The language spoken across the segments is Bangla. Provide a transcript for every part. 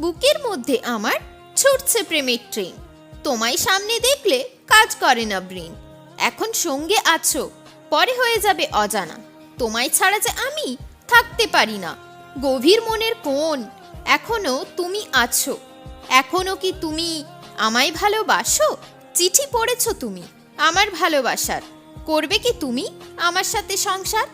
বুকের মধ্যে আমার ছুটছে প্রেমের ট্রেন। তোমায় সামনে দেখলে কাজ করে না ব্রেন। এখন সঙ্গে আছো, পরে হয়ে যাবে অজানা। তোমায় ছাড়া যে আমি থাকতে পারি না। গভীর মনের কোন এখনও তুমি আছো। এখনও কি তুমি আমায় ভালোবাসো? চিঠি পড়েছো তুমি, আমার ভালোবাসার। করবে কি তুমি আমার সাথে সংসার?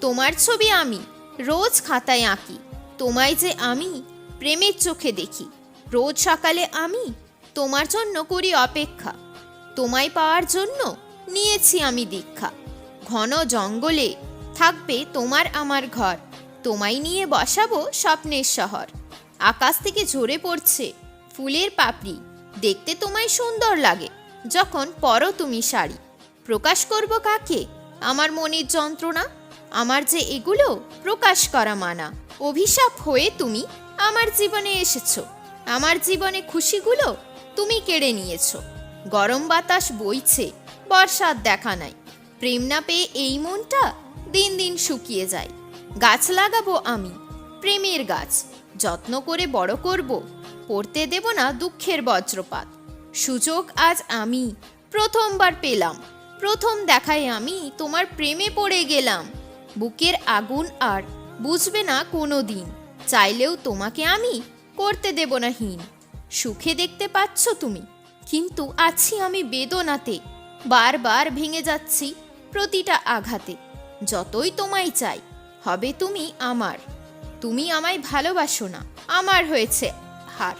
তোমার ছবি আমি রোজ খাতায় আঁকি। তোমায় যে আমি প্রেমের চোখে দেখি। রোজ সকালে আমি তোমার জন্য করি অপেক্ষা। তোমায় পাওয়ার জন্য নিয়েছি আমি দীক্ষা। ঘন জঙ্গলে থাকবে তোমার আমার ঘর। তোমায় নিয়ে বসাবো স্বপ্নের শহর। আকাশ থেকে ঝরে পড়ছে ফুলের পাপড়ি। দেখতে তোমায় সুন্দর লাগে যখন পরো তুমি শাড়ি। প্রকাশ করব কাকে? আমার মনের যন্ত্রণা আমার যে এগুলো প্রকাশ করা মানা। অভিশাপ হয়ে তুমি আমার জীবনে এসেছ। আমার জীবনে খুশিগুলো তুমি কেড়ে নিয়েছো। গরম বাতাস বইছে, বর্ষার দেখা নাই। প্রেম না পেয়ে এই মনটা দিন দিন শুকিয়ে যায়। গাছ লাগাবো আমি, প্রেমের গাছ। যত্ন করে বড় করব, পড়তে দেব না দুঃখের বজ্রপাত। সুযোগ আজ আমি প্রথমবার পেলাম। প্রথম দেখায় আমি তোমার প্রেমে পড়ে গেলাম। বুকের আগুন আর বুঝবে না কোনো দিন। চাইলেও তোমাকে আমি করতে দেব না হীন। সুখে দেখতে পাচ্ছ তুমি, কিন্তু আছি আমি বেদনাতে। বারবার ভেঙে যাচ্ছি প্রতিটা আঘাতে। যতই তোমায় চাই, হবে তুমি আমার। তুমি আমায় ভালোবাসো না, আমার হয়েছে হার।